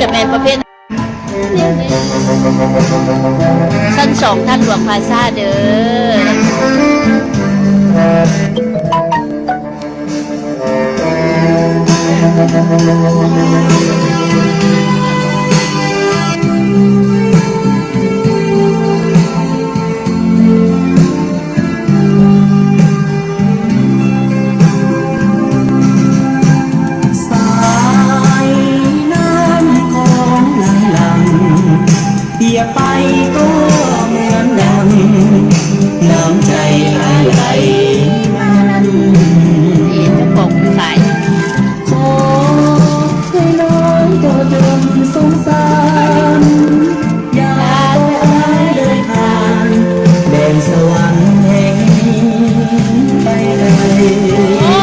กับแมนประเภทชั้นสองท่านหลวงพาซาเด้อส ก็เหมือนดังน้ำใจไหลมันนี่เจ้าของขอให้น้องตัวจนสงสารอย่าต้องอยเดินทางแดนสวรรค์แห่งนี้ไปเลยโอ้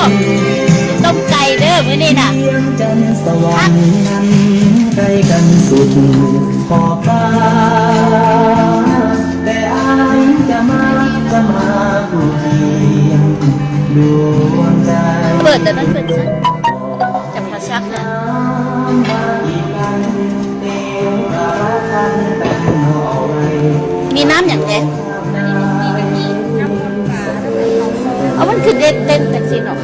ต้มไก่เด้อมื้อนี้น่ะเพียงจันทร์สวรรค์นั้นใกล้กันสุดขอบฟ้า ปิดแต่นั้นเปิดซะจับมาซักนะมาอีกครั้งเตียวราคันแต่งเอาไว้มีน้ำอย่างเด้เอามันคือเด่นเต้นจังสิเนาะ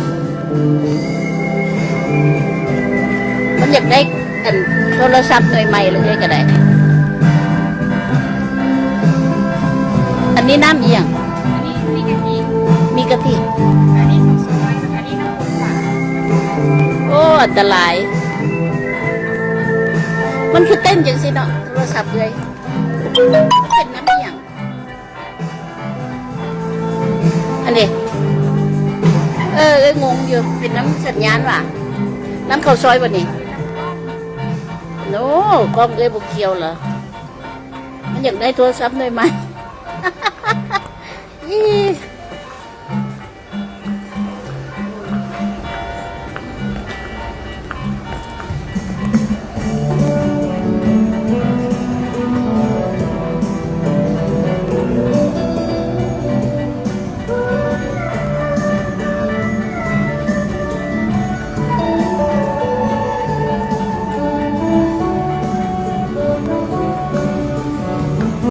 มันอยากได้อันโทรศัพท์หน่วใหม่หรือไงก็ได้ อันนี้น้ำอีหยังมีกะทิมีกะทิอันนี้ โอ้อันตราย มันคือเต้นจังสิเนาะโทรศัพท์เลยเป็นน้ำอีหยังอันนี้เอองงอยู่เป็นน้ำสัญญาณว่ะ น้ำข้าวซอยวันนี้โน้กล้องเอ้ยบุกเคียวเหรอมันอยากได้โทรศัพท์หน่อยไหมอี